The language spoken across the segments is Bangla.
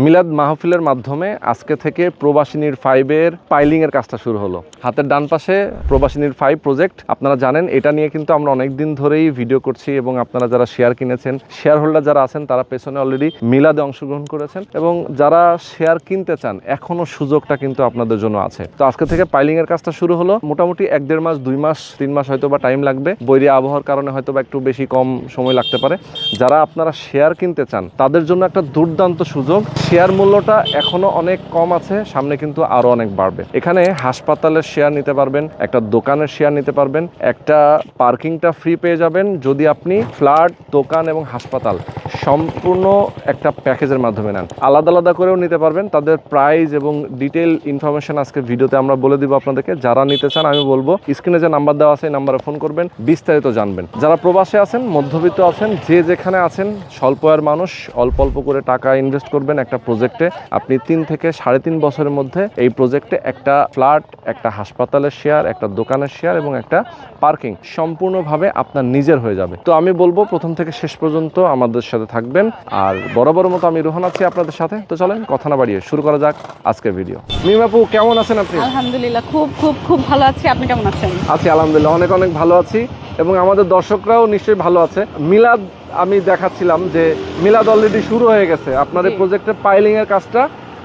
মিলাদ মাহফিলের মাধ্যমে আজকে থেকে প্রবাসিনীর ফাইভের পাইলিং এর কাজটা শুরু হলো। হাতের ডান পাশে প্রবাসিনীর ফাইভ প্রজেক্ট। আপনারা জানেন, এটা নিয়ে কিন্তু আমরা অনেক দিন ধরেই ভিডিও করছি এবং আপনারা যারা শেয়ার কিনেছেন শেয়ার হোল্ডার যারা আছেন, তারা পেছনে অলরেডি মিলাদে অংশগ্রহণ করেছেন এবং যারা শেয়ার কিনতে চান, এখনও সুযোগটা কিন্তু আপনাদের জন্য আছে। তো আজকে থেকে পাইলিং এর কাজটা শুরু হলো। মোটামুটি এক দেড় মাস, দুই মাস, তিন মাস হয়তো বা টাইম লাগবে। বৈরী আবহাওয়ার কারণে হয়তো বা একটু বেশি কম সময় লাগতে পারে। যারা আপনারা শেয়ার কিনতে চান, তাদের জন্য একটা দুর্দান্ত সুযোগ। শেয়ার মূল্যটা এখনও অনেক কম আছে, সামনে কিন্তু আরও অনেক বাড়বে। এখানে হাসপাতালের শেয়ার নিতে পারবেন, একটা দোকানের শেয়ার নিতে পারবেন, একটা পার্কিংটা ফ্রি পেয়ে যাবেন যদি আপনি ফ্ল্যাট, দোকান এবং হাসপাতাল সম্পূর্ণ একটা প্যাকেজের মাধ্যমে নেন। আলাদা আলাদা করেও নিতে পারবেন, তাদের প্রাইস এবং ডিটেল ইনফরমেশন আজকে ভিডিওতে আমরা বলে দিব আপনাদেরকে। যারা নিতে চান, আমি বলব স্ক্রিনে যে নাম্বার দেওয়া আছে, এই নাম্বারে ফোন করবেন, বিস্তারিত জানবেন। যারা প্রবাসে আছেন, মধ্যবিত্ত আছেন, যে যেখানে আছেন, স্বল্প আয়ের মানুষ, অল্প অল্প করে টাকা ইনভেস্ট করবেন, একটা প্রজেক্টে আপনি তিন থেকে সাড়ে তিন বছরের মধ্যে এই প্রজেক্টে একটা ফ্ল্যাট একটা হাসপাতালের শেয়ার একটা দোকানের শেয়ার এবং একটা পার্কিং সম্পূর্ণভাবে আপনার নিজের হয়ে যাবে। তো আমি বলব প্রথম থেকে শেষ পর্যন্ত আমাদের সাথে থাকবেন। আর বরাবর মতো আমি রোহন আছি আপনাদের সাথে। তো চলেন কথা না বাড়িয়ে শুরু করা যাক আজকের ভিডিও মিমাপু কেমন আছেন আপনি? আলহামদুলিল্লাহ খুব খুব খুব ভালো আছি। আপনি কেমন আছেন? আছি আলহামদুলিল্লাহ অনেক অনেক ভালো আছি। এবং আমাদের দর্শকরাও নিশ্চয়ই ভালো আছে। মিলাদ আমি দেখাচ্ছিলাম যে মিলাদ অলরেডি শুরু হয়ে গেছে। আপনার এই প্রজেক্টের পাইলিং এর কাজটা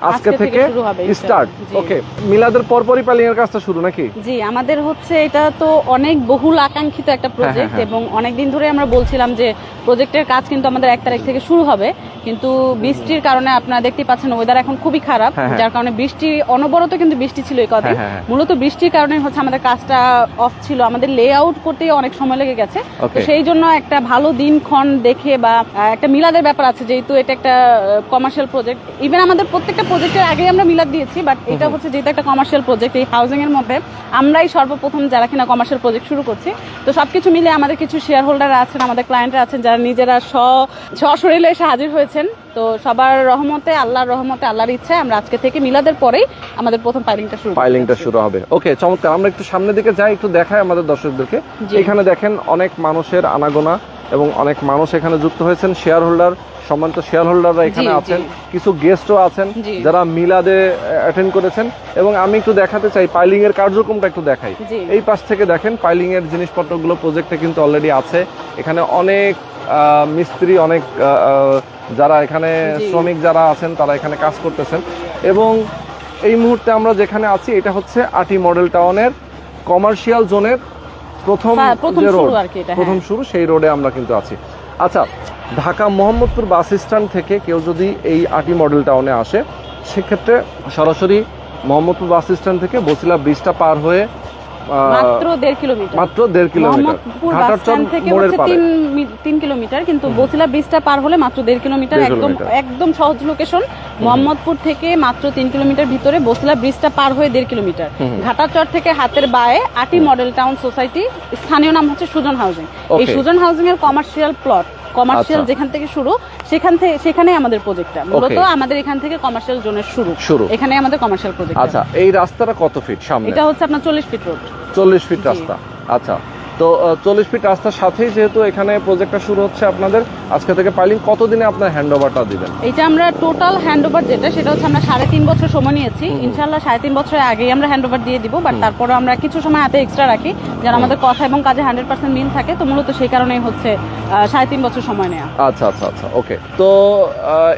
আজকে থেকে স্টার্ট ওকে মিলাদের পরপরই এর কাজটা শুরু নাকি? জি আমাদের হচ্ছে এটা তো অনেক বহুল আকাঙ্ক্ষিত একটা প্রজেক্ট হ্যাঁ। এবং অনেক দিন ধরে আমরা বলছিলাম যে প্রজেক্টের কাজ কিন্তু আমাদের এক তারিখ থেকে শুরু হবে। কিন্তু বৃষ্টির কারণে আপনারা দেখতেই পাচ্ছেন ওয়েদার এখন খুবই খারাপ হ্যাঁ, হ্যাঁ। যার কারণে বৃষ্টি অনবরত কিন্তু বৃষ্টি ছিল এই কদিন। হ্যাঁ, হ্যাঁ, হ্যাঁ। মূলত বৃষ্টির কারণে হচ্ছে আমাদের কাজটা অফ ছিল। আমাদের লে আউট করতেই অনেক সময় লেগে গেছে। তো সেই জন্য একটা ভালো দিনক্ষণ দেখে বা একটা মিলাদের ব্যাপার আছে যেহেতু এটা একটা কমার্শিয়াল প্রজেক্ট ইভেন আমাদের প্রত্যেকটা প্রজেক্টের আগে আমরা মিলাদ দিয়েছি বাট এটা হচ্ছে যেহেতু একটা কমার্শিয়াল প্রজেক্ট এই হাউজিং এর মধ্যে আমরাই সর্বপ্রথম যারা কিনা কমার্শিয়াল প্রজেক্ট শুরু করছি। তো সবকিছু মিলে আমাদের কিছু শেয়ার হোল্ডার আছেন আমাদের ক্লায়েন্টরা আছেন যারা নিজেরা স্ব সশরীরে এসে হাজির হয়েছেন। তো সবার রহমতে আল্লাহর রহমতে আল্লাহর ইচ্ছায় আমরা আজকে থেকে মিলাদের পরেই আমাদের প্রথম পাইলিংটা শুরু পাইলিংটা শুরু হবে। ওকে চমৎকার। আমরা একটু সামনের দিকে যাই একটু দেখাই আমাদের দর্শকদেরকে। এখানে দেখেন অনেক মানুষের আনাগোনা। এবং অনেক মানুষ এখানে যুক্ত হয়েছেন। শেয়ার হোল্ডার সম্মানিত শেয়ার হোল্ডাররা এখানে। আছেন। কিছু গেস্টও আছেন যারা মিলাদে অ্যাটেন্ড করেছেন। এবং আমি একটু দেখাতে চাই পাইলিং এর কার্যক্রমটা একটু দেখাই। এই পাশ থেকে দেখেন পাইলিং এর জিনিসপত্রগুলো প্রজেক্টে কিন্তু অলরেডি আছে। এখানে অনেক মিস্ত্রি অনেক যারা এখানে শ্রমিক যারা আছেন তারা এখানে কাজ করতেছেন। এবং এই মুহূর্তে আমরা যেখানে আছি এটা হচ্ছে আটি মডেল টাউনের কমার্শিয়াল জোনের প্রথম প্রথম যে শুরু রোড প্রথম হ্যাঁ। শুরু সেই রোডে আমরা কিন্তু আছি আচ্ছা ঢাকা মোহাম্মদপুর বাস স্ট্যান্ড থেকে কেউ যদি এই আটি মডেল টাউনে আসে সেক্ষেত্রে সরাসরি মোহাম্মদপুর বাস স্ট্যান্ড থেকে বসিলা ব্রিজটা পার হয়ে মাত্র দেড় কিলোমিটার। মাত্র দেড় কিলোমিটার। মোহাম্মদপুর বাস ঘাটার চর স্ট্যান্ড থেকে হচ্ছে পারে তিন মি- তিন কিলোমিটার কিন্তু বসিলা ব্রিজটা পার হলে মাত্র দেড় কিলোমিটার একদম একদম সহজ লোকেশন মোহাম্মদপুর থেকে মাত্র তিন কিলোমিটার ভিতরে বসিলা ব্রিজটা পার হয়ে দেড় কিলোমিটার। ঘাটাচর থেকে হাতের বায়ে আটি মডেল টাউন সোসাইটি স্থানীয় নাম হচ্ছে সুজন হাউজিং এই সুজন হাউজিং এর কমার্শিয়াল প্লট কমার্শিয়াল আচ্ছা। যেখান থেকে শুরু সেখান থেকে সেখানে আমাদের প্রজেক্টটা মূলত আমাদের এখান থেকে কমার্শিয়াল জোনের শুরু। শুরু। এখানে আমাদের কমার্শিয়াল প্রজেক্ট আচ্ছা এই রাস্তাটা কত ফিট সামনে? এটা হচ্ছে আপনার চল্লিশ ফিট রোড চল্লিশ ফিট রাস্তা। আচ্ছা। তো চল্লিশ ফিট রাস্তার সাথেই যেহেতু এখানে প্রজেক্টটা শুরু হচ্ছে আপনাদের আজকে থেকে পাইলিং কতদিনে আপনার হ্যান্ড ওভারটা দিবেন? এটা আমরা টোটাল হ্যান্ড ওভার যেটা সেটা হচ্ছে আমরা সাড়ে তিন বছর সময় নিয়েছি। ইনশাল্লাহ সাড়ে তিন বছরের আগেই আমরা হ্যান্ড ওভার দিয়ে দিব বাট তারপরে আমরা কিছু সময় হাতে এক্সট্রা রাখি যেন আমাদের কথা এবং কাজে হান্ড্রেড পার্সেন্ট মিল থাকে তো মূলত সেই কারণেই হচ্ছে সাড়ে তিন বছর সময় নেওয়া আচ্ছা আচ্ছা আচ্ছা ওকে তো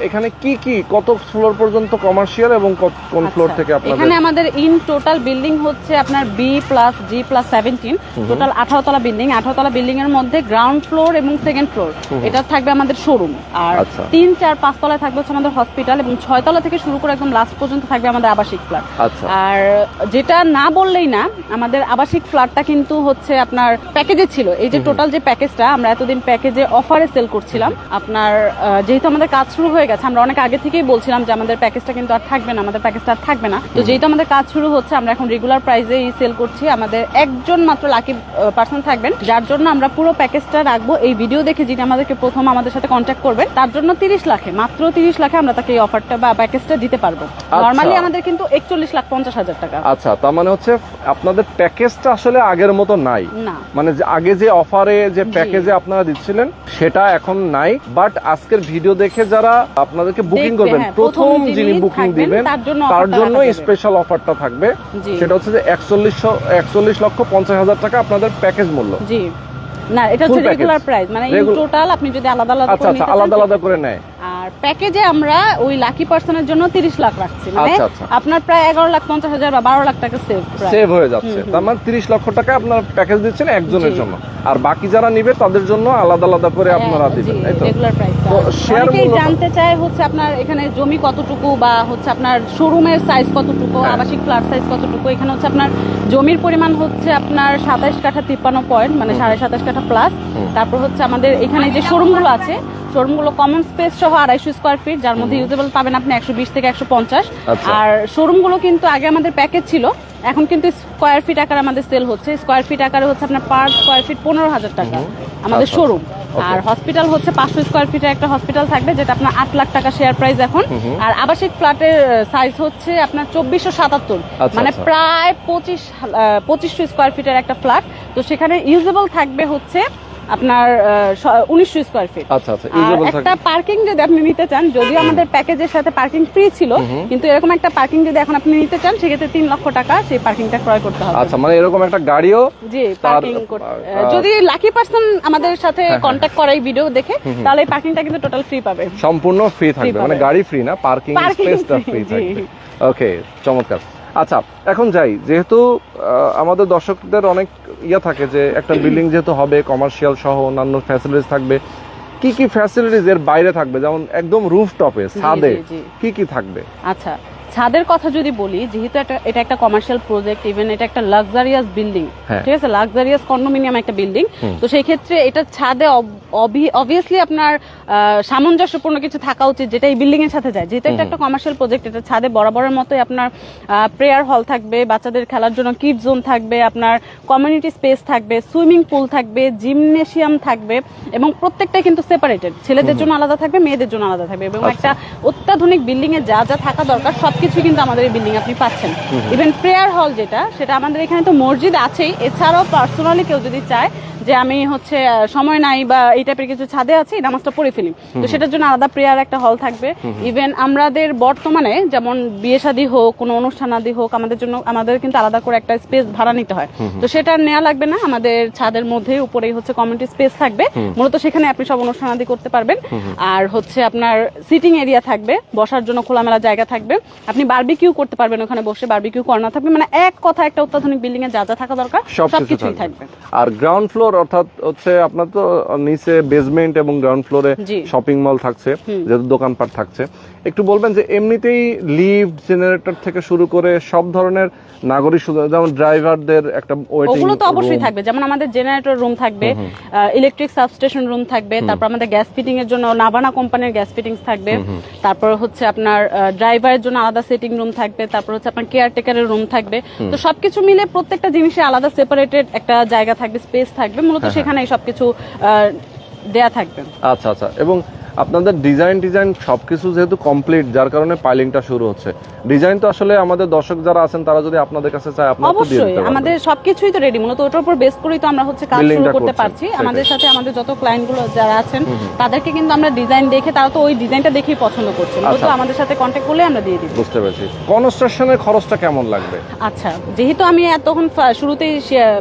এখানে কি কি কত ফ্লোর পর্যন্ত কমার্শিয়াল এবং কোন ফ্লোর আচ্ছা, থেকে আপনাদের? এখানে আমাদের ইন টোটাল বিল্ডিং হচ্ছে আপনার B plus G plus seventeen total আঠারো তলা বিল্ডিং আঠারো তলা বিল্ডিং এর মধ্যে গ্রাউন্ড ফ্লোর এবং সেকেন্ড ফ্লোর এটা থাকবে আমাদের শোরুম আর আচ্ছা। তিন চার পাঁচ তলায় থাকবে হচ্ছে আমাদের হসপিটাল এবং ছয় তলা থেকে শুরু করে একদম লাস্ট পর্যন্ত থাকবে আমাদের আবাসিক ফ্ল্যাট আচ্ছা। আর যেটা না বললেই না আমাদের আবাসিক ফ্ল্যাটটা কিন্তু হচ্ছে আপনার প্যাকেজে ছিল। এই যে টোটাল যে প্যাকেজটা আমরা এতদিন প্যাকেজে অফারে সেল করছিলাম। আপনার যেহেতু আমাদের কাজ শুরু হয়ে গেছে আমরা অনেক আগে থেকেই বলছিলাম যে আমাদের প্যাকেজটা কিন্তু আর থাকবে না আমাদের প্যাকেজটা আর থাকবে না। তো যেহেতু আমাদের কাজ শুরু হচ্ছে আমরা এখন রেগুলার প্রাইসেই সেল করছি। আমাদের একজন মাত্র লাকি পার্সন জন্য থাকবেন। যার জন্য আমরা পুরো প্যাকেজটা রাখব। এই ভিডিও দেখে যিনি আমাদেরকে প্রথম আমাদের সাথে কন্ট্যাক্ট করবেন তার জন্য তিরিশ লাখে মাত্র তিরিশ লাখে আমরা তাকে এই অফারটা বা প্যাকেজটা দিতে পারব। নর্মালি আমাদের কিন্তু একচল্লিশ লাখ পঞ্চাশ হাজার টাকা। আচ্ছা তার মানে হচ্ছে আপনাদের প্যাকেজটা আসলে আগের মতো নাই। না। মানে আগে যে অফারে যে প্যাকেজে আপনারা দিচ্ছিলেন সেটা এখন নাই। বাট আজকের ভিডিও দেখে যারা আপনাদেরকে বুকিং করবেন হ্যাঁ, প্রথম যিনি বুকিং দিবেন তার জন্য। স্পেশাল অফারটা থাকবে। সেটা হচ্ছে যে একচল্লিশ একচল্লিশ লক্ষ পঞ্চাশ হাজার টাকা আপনাদের প্যাকেজ মূল্য? জি। না এটা হচ্ছে রেগুলার প্রাইস মানে টোটাল আপনি যদি আলাদা আলাদা আচ্ছা আচ্ছা আলাদা আলাদা করে নেয়। প্যাকেজে আমরা ওই লাকি পার্সনের জন্য তিরিশ লাখ রাখছি। মানে আচ্ছা, আচ্ছা। আপনার প্রায় এগারো লাখ পঞ্চাশ হাজার বা বারো লাখ টাকা সেভ সেভ হয়ে যাচ্ছে। তার মানে তিরিশ লক্ষ টাকা আপনার প্যাকেজ দিচ্ছেন একজনের জন্য। আর বাকি যারা নিবে তাদের জন্য আলাদা আলাদা করে আপনারা দিবেন তাই তো? রেগুলার প্রাইস তো অনেকেই জানতে চায় হচ্ছে আপনার এখানে জমি কতটুকু বা হচ্ছে আপনার শোরুমের সাইজ কতটুকু হ্যাঁ। আবাসিক ফ্ল্যাট সাইজ কতটুকু? এখানে হচ্ছে আপনার জমির পরিমাণ হচ্ছে আপনার সাতাইশ কাঠা তিপ্পান্ন পয়েন্ট মানে সাড়ে সাতাশ কাঠা প্লাস তারপর হচ্ছে আমাদের এখানে যে শোরুমগুলো আছে শোরুমগুলো কমন স্পেস সহ আড়াইশো স্কোয়ার ফিট যার মধ্যে ইউজেবল পাবেন আপনি একশো বিশ থেকে একশো পঞ্চাশ। আচ্ছা। আর শোরুমগুলো কিন্তু আগে আমাদের প্যাকেজ ছিল এখন কিন্তু স্কোয়ার ফিট আকারে আমাদের সেল হচ্ছে। স্কোয়ার ফিট আকারে হচ্ছে আপনার পার স্কোয়ার ফিট পনেরো হাজার টাকা আমাদের আচ্ছা। শোরুম আর হসপিটাল হচ্ছে পাঁচশো স্কোয়ার ফিটের একটা হসপিটাল থাকবে যেটা আপনার আট লাখ টাকা শেয়ার প্রাইস এখন। আর আবাসিক ফ্ল্যাটের সাইজ হচ্ছে আপনার চব্বিশশো সাতাত্তর। আচ্ছা, মানে আচ্ছা। প্রায় পঁচিশ পঁচিশশো স্কোয়ার ফিটের একটা ফ্ল্যাট তো সেখানে ইউজেবল থাকবে হচ্ছে আপনার উনিশশো স্কোয়ার ফিট আচ্ছা আচ্ছা একটা পার্কিং যদি আপনি নিতে চান যদিও আমাদের প্যাকেজের সাথে পার্কিং ফ্রি ছিল কিন্তু এরকম একটা পার্কিং যদি এখন আপনি নিতে চান সেক্ষেত্রে তিন লক্ষ টাকা সেই পার্কিংটা ক্রয় করতে হবে। আচ্ছা মানে এরকম একটা গাড়িও জি পার্কিং যদি লাকি পার্সন আমাদের সাথে হ্যাঁ, কন্ট্যাক্ট করে এই ভিডিও দেখে তাহলে পার্কিংটা কিন্তু টোটাল ফ্রি পাবে সম্পূর্ণ ফ্রি থাকবে মানে গাড়ি ফ্রি না পার্কিং স্পেসটা ফ্রি থাকবে। ওকে চমৎকার। আচ্ছা এখন যাই যেহেতু আমাদের দর্শকদের অনেক ইয়া থাকে যে একটা বিল্ডিং যেহেতু হবে কমার্শিয়াল সহ অন্যান্য ফ্যাসিলিটিস থাকবে কি কি ফ্যাসিলিটিস এর বাইরে থাকবে যেমন একদম রুফটপে ছাদে। কি কি থাকবে আচ্ছা ছাদের কথা যদি বলি যেহেতু এটা এটা একটা কমার্শিয়াল প্রজেক্ট ইভেন এটা একটা লাক্সারিয়াস বিল্ডিং হ্যাঁ। ঠিক আছে? লাক্সারিয়াস কন্ডোমিনিয়াম একটা বিল্ডিং তো সেই ক্ষেত্রে এটা ছাদে অবভিয়াসলি আপনার সামঞ্জস্যপূর্ণ কিছু থাকা উচিত যেটা এই বিল্ডিং এর সাথে যায়। যেহেতু এটা একটা কমার্শিয়াল প্রজেক্ট এটা ছাদে বরাবরের মতোই আপনার প্রেয়ার হল থাকবে বাচ্চাদের খেলার জন্য কিড জোন থাকবে আপনার কমিউনিটি স্পেস থাকবে সুইমিং পুল থাকবে জিমনেশিয়াম থাকবে এবং প্রত্যেকটাই কিন্তু সেপারেটেড ছেলেদের জন্য আলাদা থাকবে মেয়েদের জন্য আলাদা থাকবে এবং আচ্ছা। একটা অত্যাধুনিক বিল্ডিং এ যা যা থাকা দরকার সবকিছু কিন্তু আমাদের এই বিল্ডিং আপনি পাচ্ছেন। ইভেন প্রেয়ার হল যেটা সেটা আমাদের এখানে তো মসজিদ আছেই। এছাড়াও পার্সোনালি কেউ যদি চায় যে আমি হচ্ছে সময় নাই বা এই টাইপের কিছু ছাদে আছি নামাজটা পড়ে ফেলি তো সেটার জন্য আলাদা প্রেয়ার একটা হল থাকবে। ইভেন আমাদের বর্তমানে যেমন বিয়ে শাদী হোক কোনো অনুষ্ঠান আদি হোক আমাদের জন্য আমাদের কিন্তু আলাদা করে একটা স্পেস ভাড়া নিতে হয়। তো সেটা নেওয়া লাগবে না আমাদের ছাদের মধ্যে উপরেই হচ্ছে কমিউনিটি স্পেস থাকবে। মূলত সেখানে আপনি সব অনুষ্ঠান আদি করতে পারবেন। আর হচ্ছে আপনার সিটিং এরিয়া থাকবে বসার জন্য খোলামেলা জায়গা থাকবে। আপনি বারবিকিউ করতে পারবেন ওখানে বসে বারবিকিউ কর্নার থাকবে মানে এক কথা একটা অত্যাধুনিক বিল্ডিং এ যা যা থাকা দরকার সবকিছুই থাকবে। আর গ্রাউন্ড ফ্লোর অর্থাৎ হচ্ছে আপনার তো নিচে বেসমেন্ট এবং গ্রাউন্ড ফ্লোরে। শপিং মল থাকছে যেহেতু দোকানপাট থাকছে একটু বলবেন যে এমনিতেই লিফট জেনারেটর থেকে শুরু করে সব ধরনের নাগরিক সুবিধা যেমন ড্রাইভারদের একটা ওয়েটিং ওগুলো তো অবশ্যই থাকবে। যেমন আমাদের জেনারেটর রুম থাকবে ইলেকট্রিক সাবস্টেশন রুম থাকবে তারপর আমাদের গ্যাস ফিটিং এর জন্য নাবানা কোম্পানির গ্যাস ফিটিংস থাকবে। তারপর হচ্ছে আপনার ড্রাইভারের জন্য আলাদা সেটিং রুম থাকবে তারপর হচ্ছে আপনার কেয়ারটেকারের রুম থাকবে। তো সবকিছু মিলে প্রত্যেকটা জিনিসে আলাদা সেপারেটেড একটা জায়গা থাকবে স্পেস থাকবে। মূলত সেখানে সবকিছু দেয়া থাকবে। আচ্ছা আচ্ছা। এবং আপনাদের ডিজাইন ডিজাইন সবকিছু যেহেতু কমপ্লিট যার কারণে পাইলিংটা শুরু হচ্ছে। ডিজাইন তো আসলে আমাদের দর্শক যারা আছেন তারা যদি আপনাদের কাছে চায় আপনারা তো দিয়ে দিতে আমাদের সবকিছুই তো রেডি মূলত ওটার উপর বেস করেই তো আমরা হচ্ছে কাজ শুরু করতে পারছি। আমাদের সাথে আমাদের যত ক্লায়েন্টগুলো যারা আছেন তাদেরকে কিন্তু আমরা ডিজাইন দেখে তারা তো ওই ডিজাইনটা দেখেই পছন্দ করছে মূলত আচ্ছা। আমাদের সাথে কন্ট্যাক্ট করলে আমরা দিয়ে দিব বুঝতে পেরেছি। কনস্ট্রাকশনের খরচটা কেমন লাগবে? আচ্ছা যেহেতু আমি এতক্ষণ শুরুতেই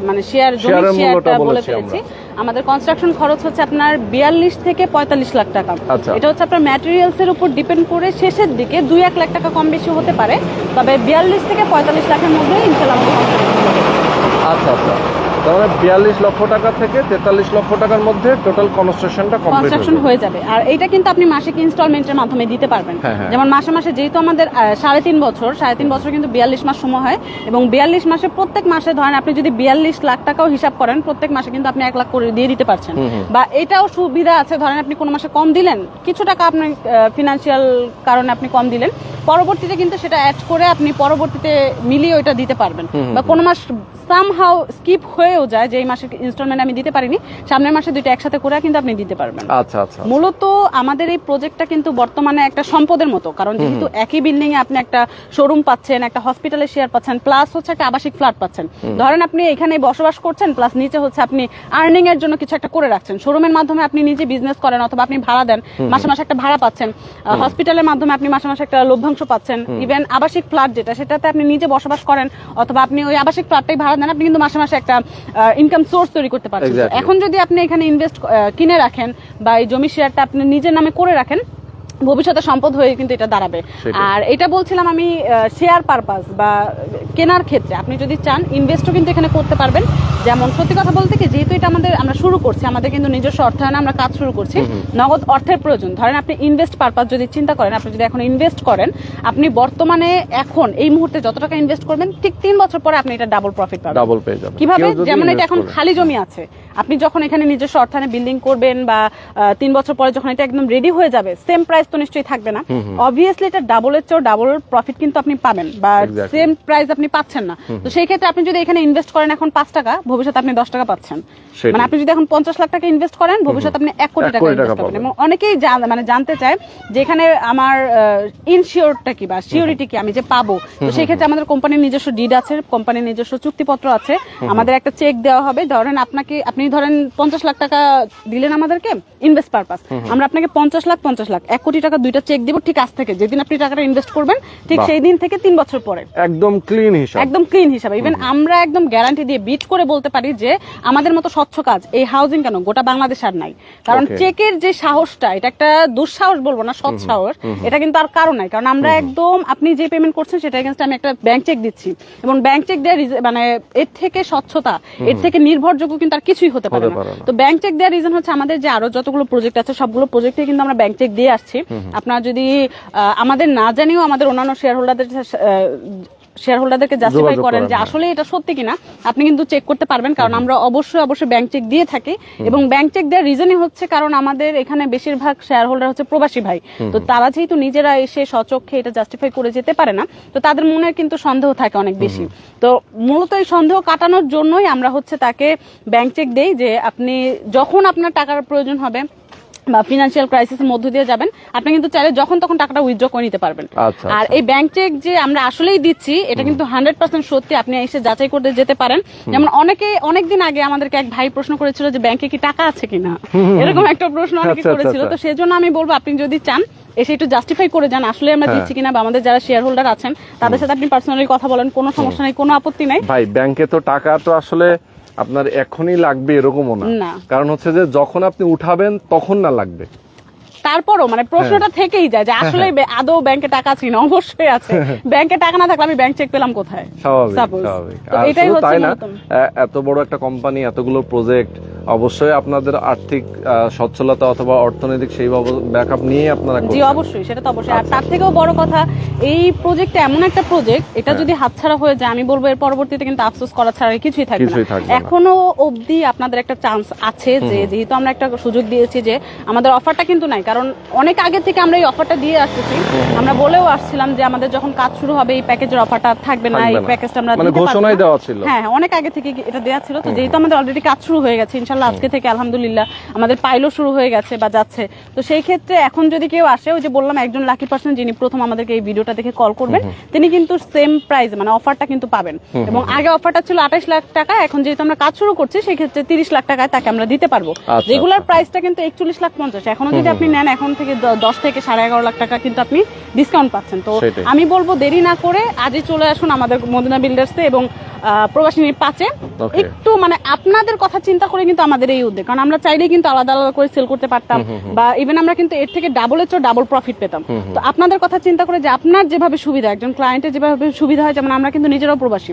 মানে শেয়ার জমি শেয়ারটা বলে ফেলেছি। আমাদের কনস্ট্রাকশন খরচ হচ্ছে আপনার বিয়াল্লিশ থেকে পঁয়তাল্লিশ লাখ টাকা আচ্ছা। এটা হচ্ছে আপনার ম্যাটেরিয়ালস এর উপর ডিপেন্ড করে শেষের দিকে দুই এক লাখ টাকা কম বেশি হতে পারে তবে বিয়াল্লিশ থেকে পঁয়তাল্লিশ লাখের মধ্যে ইনশাল্লাহ আমাদের। আচ্ছা আচ্ছা মানে বিয়াল্লিশ লক্ষ টাকা থেকে তেতাল্লিশ লক্ষ টাকার মধ্যে টোটাল কনস্ট্রাকশনটা কনস্ট্রাকশন হয়ে যাবে। আর এইটা কিন্তু আপনি মাসিক ইনস্টলমেন্টের মাধ্যমে দিতে পারবেন। হ্যাঁ, হ্যাঁ। যেমন মাসে মাসে যেহেতু আমাদের সাড়ে তিন বছর সাড়ে তিন বছর কিন্তু বিয়াল্লিশ মাস সময় হয় এবং বিয়াল্লিশ মাসে প্রত্যেক মাসে ধরেন আপনি যদি বিয়াল্লিশ লাখ টাকাও হিসাব করেন প্রত্যেক মাসে কিন্তু আপনি এক লাখ করে দিয়ে দিতে পারছেন। বা এটাও সুবিধা আছে ধরেন আপনি কোনো মাসে কম দিলেন কিছু টাকা আপনি ফিনান্সিয়াল কারণে আপনি কম দিলেন পরবর্তীতে কিন্তু সেটা অ্যাড করে আপনি পরবর্তীতে মিলিয়ে ওইটা দিতে পারবেন। বা কোনো মাস সামহাও স্কিপ হয়েও যায় যে এই মাসের ইনস্টলমেন্ট আমি দিতে পারিনি সামনের মাসে দুইটা একসাথে করে কিন্তু আপনি দিতে পারবেন। আচ্ছা আচ্ছা মূলত আমাদের এই প্রজেক্টটা কিন্তু বর্তমানে একটা সম্পদের মতো কারণ যেহেতু একই বিল্ডিং এ আপনি একটা শোরুম পাচ্ছেন একটা হসপিটালে শেয়ার পাচ্ছেন প্লাস হচ্ছে একটা আবাসিক ফ্ল্যাট পাচ্ছেন। ধরেন আপনি এখানে বসবাস করছেন প্লাস নিচে হচ্ছে আপনি আর্নিং এর জন্য কিছু একটা করে রাখছেন। শোরুমের মাধ্যমে আপনি নিজে বিজনেস করেন অথবা আপনি ভাড়া দেন মাসে মাসে একটা ভাড়া পাচ্ছেন। হসপিটালের মাধ্যমে আপনি মাসে মাসে একটা লভ্যাংশ পাচ্ছেন। ইভেন আবাসিক ফ্ল্যাট যেটা সেটাতে আপনি নিজে বসবাস করেন অথবা আপনি ওই আবাসিক ফ্ল্যাটটাই ভাড়া দেন আপনি কিন্তু মাসে মাসে একটা ইনকাম সোর্স তৈরি করতে পারছেন। এখন যদি আপনি এখানে ইনভেস্ট কিনে রাখেন বা এই জমি শেয়ারটা আপনি নিজের নামে করে রাখেন ভবিষ্যতে সম্পদ হয়ে কিন্তু এটা দাঁড়াবে। আর এটা বলছিলাম আমি শেয়ার পারপাস বা কেনার ক্ষেত্রে। আপনি যদি চান ইনভেস্টও কিন্তু এখানে করতে পারবেন। যেমন সত্যি কথা বলতে কি যেহেতু এটা আমাদের আমরা শুরু করছি আমাদের কিন্তু নিজস্ব অর্থায়নে আমরা কাজ শুরু করছি নগদ অর্থের প্রয়োজন। ধরেন আপনি ইনভেস্ট পারপাস যদি চিন্তা করেন আপনি যদি এখন ইনভেস্ট করেন আপনি বর্তমানে এখন এই মুহূর্তে যত টাকা ইনভেস্ট করবেন ঠিক তিন বছর পরে আপনি এটা ডাবল প্রফিট পাবেন। ডাবল পেয়ে যাবেন। কীভাবে? যেমন এটা এখন খালি জমি আছে। আপনি যখন এখানে নিজস্ব অর্থায়নে বিল্ডিং করবেন বা তিন বছর পরে যখন এটা একদম রেডি হয়ে যাবে সেম প্রাইস তো নিশ্চয়ই থাকবে না। অবভিয়াসলি এটা ডাবলের চেয়েও ডাবল প্রফিট কিন্তু আপনি পাবেন বা সেম প্রাইস আপনি পাচ্ছেন না। তো সেই ক্ষেত্রে আপনি যদি এখানে ইনভেস্ট করেন এখন পাঁচ টাকা ভবিষ্যতে আপনি দশ টাকা পাচ্ছেন। মানে আপনি যদি এখন পঞ্চাশ লাখ টাকা ইনভেস্ট করেন ভবিষ্যতে আপনি এক কোটি টাকা ইনভেস্ট করবেন। এবং অনেকেই মানে জানতে চায় যে এখানে আমার ইনশিওরটা কি বা সিওরিটি কি আমি যে পাবো। তো সেই ক্ষেত্রে আমাদের কোম্পানির নিজস্ব ডিড আছে কোম্পানির নিজস্ব চুক্তিপত্র আছে। আমাদের একটা চেক দেওয়া হবে। ধরেন আপনাকে আপনি ধরেন পঞ্চাশ লাখ টাকা দিলেন আমাদেরকে ইনভেস্ট পারপাস আমরা আপনাকে পঞ্চাশ লাখ পঞ্চাশ লাখ এক কোটি টাকা দুইটা চেক দিব ঠিক আজ থেকে। যেদিন আপনি টাকাটা ইনভেস্ট করবেন ঠিক সেই দিন থেকে তিন বছর পরে। একদম ক্লিন হিসাব। একদম ক্লিন হিসাবে। ইভেন আমরা একদম গ্যারান্টি দিয়ে বিট করে বলতে পারি যে আমাদের মতো স্বচ্ছ কাজ এই হাউজিং কেন? গোটা বাংলাদেশ আর নাই। কারণ. চেকের যে সাহসটা এটা একটা দুঃসাহস বলব না সৎ সাহস এটা কিন্তু আর কারণ নাই। কারণ আমরা একদম আপনি যে পেমেন্ট করছেন সেটা এগেনস্ট আমি একটা ব্যাংক চেক দিচ্ছি। এবং ব্যাংক চেক দেওয়ার মানে এর থেকে স্বচ্ছতা এর থেকে নির্ভরযোগ্য কিন্তু আর কিছুই হতে পারে না। তো ব্যাংক চেক দেওয়ার রিজন হচ্ছে আমাদের যে আরও যতগুলো প্রজেক্ট আছে সবগুলো প্রজেক্টে কিন্তু আমরা ব্যাংক চেক দিয়ে আসছি। আপনারা যদি আহ, আমাদের না জানিও আমাদের অন্যান্য শেয়ার হোল্ডারদের শেয়ার হোল্ডারদেরকে জাস্টিফাই করেন যে হ্যাঁ। আসলে এটা সত্যি কিনা আপনি কিন্তু চেক করতে পারবেন কারণ আমরা অবশ্যই অবশ্যই ব্যাংক চেক দিয়ে থাকি এবং ব্যাংক চেক দেওয়ার রিজনই হচ্ছে কারণ আমাদের এখানে বেশিরভাগ শেয়ার হোল্ডার হচ্ছে প্রবাসী ভাই। তো তারা যেহেতু নিজেরা এসে সচক্ষে এটা জাস্টিফাই করে যেতে পারে না তো তাদের মনে কিন্তু সন্দেহ থাকে অনেক বেশি। তো মূলত এই সন্দেহ কাটানোর জন্যই আমরা হচ্ছে তাকে ব্যাংক চেক দেই যে আপনি যখন আপনার টাকার প্রয়োজন হবে বা ফিনান্সিয়াল ক্রাইসিসের মধ্য দিয়ে যাবেন আপনি কিন্তু চাইলে যখন তখন টাকাটা উইথড্র করে নিতে পারবেন। আচ্ছা, আর আচ্ছা। এই ব্যাংক চেক যে আমরা আসলেই দিচ্ছি এটা কিন্তু হান্ড্রেড পার্সেন্ট সত্যি আপনি এসে যাচাই করতে যেতে পারেন। যেমন অনেকে অনেকদিন আগে আমাদেরকে এক ভাই প্রশ্ন করেছিল যে ব্যাংকে কি টাকা আছে কিনা? এরকম একটা প্রশ্ন অনেকে আচ্ছা, আচ্ছা, করেছিল তো। সেজন্য আমি বলব আপনি যদি চান এসে একটু জাস্টিফাই করে যান আসলে আমরা হ্যাঁ। দিচ্ছি কিনা বা আমাদের যারা শেয়ার হোল্ডার আছেন তাদের সাথে আপনি পার্সোনালি কথা বলেন কোনো সমস্যা নেই কোনো আপত্তি নাই। ভাই ব্যাংকে তো টাকা তো আসলে আপনার এখনই লাগবে এরকমও না। কারণ হচ্ছে যে যখন আপনি উঠাবেন তখন না লাগবে। তারপরও মানে প্রশ্নটা থেকেই যায় যে আসলে আদৌ ব্যাংকে টাকা আছে কিনা? অবশ্যই আছে। ব্যাংকে টাকা না থাকলে আমি ব্যাংক চেক পেলাম কোথায়? স্বাভাবিক স্বাভাবিক। এটাই হচ্ছে না। এত বড় একটা কোম্পানি এতগুলো প্রজেক্ট অবশ্যই আপনাদের আর্থিক সচ্ছলতা অথবা অর্থনৈতিক সেই ব্যাকআপ নিয়ে আপনারা জি অবশ্যই সেটা তো অবশ্যই। আর তার থেকেও বড় কথা এই প্রজেক্টটা এমন একটা প্রজেক্ট এটা হ্যাঁ। যদি হাতছাড়া হয়ে যায় আমি বলব এর পরবর্তীতে কিন্তু আফসোস করা ছাড়া কিছুই থাকবে না। এখনও অবধি আপনাদের একটা চান্স আছে যে যেহেতু আমরা একটা সুযোগ দিয়েছি যে আমাদের অফারটা কিন্তু নাই। কারণ অনেক আগে থেকে আমরা এই অফারটা দিয়ে আসতেছি। আমরা বলেও আসছিলাম যে আমাদের যখন কাজ শুরু হবে এই প্যাকেজের অফারটা থাকবে না এই। প্যাকেজটা আমরা মানে ঘোষণাই দেওয়া ছিল। হ্যাঁ হ্যাঁ, অনেক আগে থেকে এটা দেওয়া ছিল। তো যেহেতু আমাদের অলরেডি কাজ শুরু হয়ে গেছে ইনশাল্লাহ আজকে থেকে আলহামদুলিল্লাহ আমাদের পাইলও শুরু হয়ে গেছে বা যাচ্ছে। তো সেই ক্ষেত্রে এখন যদি কেউ আসে ওই যে বললাম একজন লাকি পার্সন যিনি প্রথম আমাদেরকে এই ভিডিওটা দেখে কল করবেন তিনি কিন্তু সেম প্রাইস মানে অফারটা কিন্তু পাবেন। এবং আগে অফারটা ছিল আঠাশ লাখ টাকা এখন যেহেতু আমরা কাজ শুরু করছি সেই ক্ষেত্রে তিরিশ লাখ টাকায় তাকে আমরা দিতে পারব। আচ্ছা, রেগুলার আচ্ছা। প্রাইসটা কিন্তু একচল্লিশ লাখ পঞ্চাশ। এখনও যদি আপনি নেন এখন থেকে দশ থেকে সাড়ে এগারো লাখ টাকা কিন্তু আপনি ডিসকাউন্ট পাচ্ছেন। তো আমি বলব দেরি না করে আজই চলে আসুন আমাদের মদিনা বিল্ডার্সে এবং আহ, প্রবাসিনীর পাচে। একটু মানে আপনাদের কথা চিন্তা করে কিন্তু আমাদের এই উদ্যোগ। কারণ আমরা চাইলেই কিন্তু আলাদা আলাদা করে সেল করতে পারতাম বা ইভেন আমরা কিন্তু এর থেকে ডাবল এর ডাবল প্রফিট পেতাম। তো আপনাদের কথা চিন্তা করে যে আপনার যেভাবে সুবিধা একজন ক্লায়েন্টের যেভাবে সুবিধা হয় যেমন আমরা কিন্তু নিজেরাও প্রবাসী।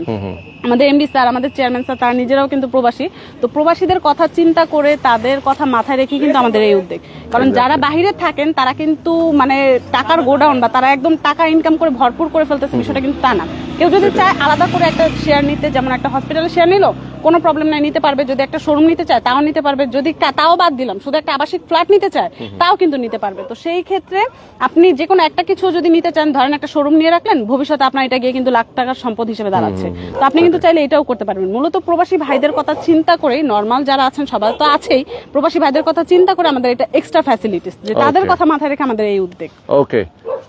আমাদের এমডি স্যার আমাদের চেয়ারম্যান স্যার তারা নিজেরাও কিন্তু প্রবাসী। তো প্রবাসীদের কথা চিন্তা করে তাদের কথা মাথায় রেখে কিন্তু আমাদের এই উদ্যোগ। কারণ যারা বাহিরে থাকেন তারা কিন্তু মানে টাকার গোডাউন বা তারা একদম টাকা ইনকাম করে ভরপুর করে ফেলতেছে বিষয়টা কিন্তু তা না। কেউ যদি চায় আলাদা করে একটা শেয়ার নিতে যেমন একটা হসপিটালে শেয়ার নিল কোনো প্রবলেম নাই নিতে পারবে। যদি একটা শোরুম নিতে চায় তাও নিতে পারবে। যদি তাও বাদ দিলাম শুধু একটা আবাসিক ফ্ল্যাট নিতে চায় তাও কিন্তু নিতে পারবে। তো সেই ক্ষেত্রে আপনি যে কোনো একটা কিছু যদি নিতে চান ধরেন একটা শোরুম নিয়ে রাখলেন ভবিষ্যতে আপনার এটা গিয়ে কিন্তু লাখ টাকার সম্পদ হিসেবে দাঁড়াচ্ছে। তো আপনি কিন্তু চাইলে এটাও করতে পারবেন। মূলত প্রবাসী ভাইদের কথা চিন্তা করেই নর্মাল যারা আছেন সবাই তো আছেই প্রবাসী ভাইদের কথা চিন্তা করে আমাদের এটা এক্সট্রা ফ্যাসিলিটিস যে তাদের কথা মাথায় রেখে আমাদের এই উদ্যোগ। ওকে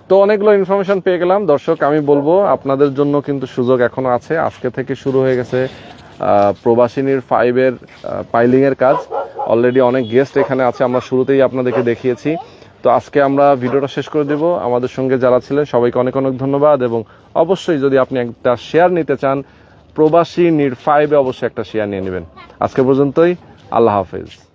তো অনেকগুলো ইনফরমেশন পেয়ে গেলাম। দর্শক আমি বলব আপনাদের জন্য কিন্তু সুযোগ এখনও আছে। আজকে থেকে শুরু হয়ে গেছে প্রবাসিনীর ফাইভের পাইলিংয়ের কাজ। অলরেডি অনেক গেস্ট এখানে আছে, আমরা শুরুতেই আপনাদেরকে দেখিয়েছি। তো আজকে আমরা ভিডিওটা শেষ করে দেব। আমাদের সঙ্গে যারা ছিলেন, সবাইকে অনেক অনেক ধন্যবাদ এবং অবশ্যই যদি আপনি একটা শেয়ার নিতে চান প্রবাসী নির ফাইভে অবশ্যই একটা শেয়ার নিয়ে নেবেন। আজকে পর্যন্তই, আল্লাহ হাফেজ।